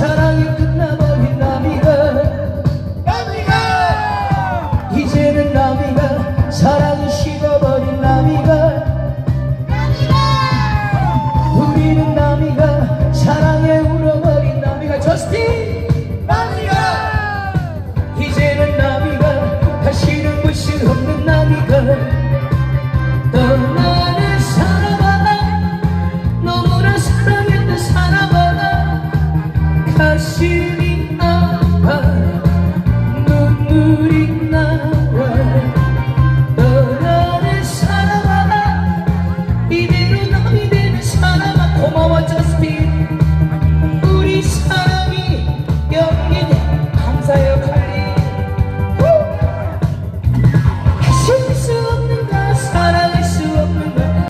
사랑이 끝나버린 나비가. 나비가! 이제는 나비가 사랑이 식어버린 나비가. 나비가! 우리는 나비가 사랑에 울어버린 나비가. 저스틴! 나비가! 이제는 나비가 다시는 볼 수 없는 나비가. 가슴이 아파 눈물이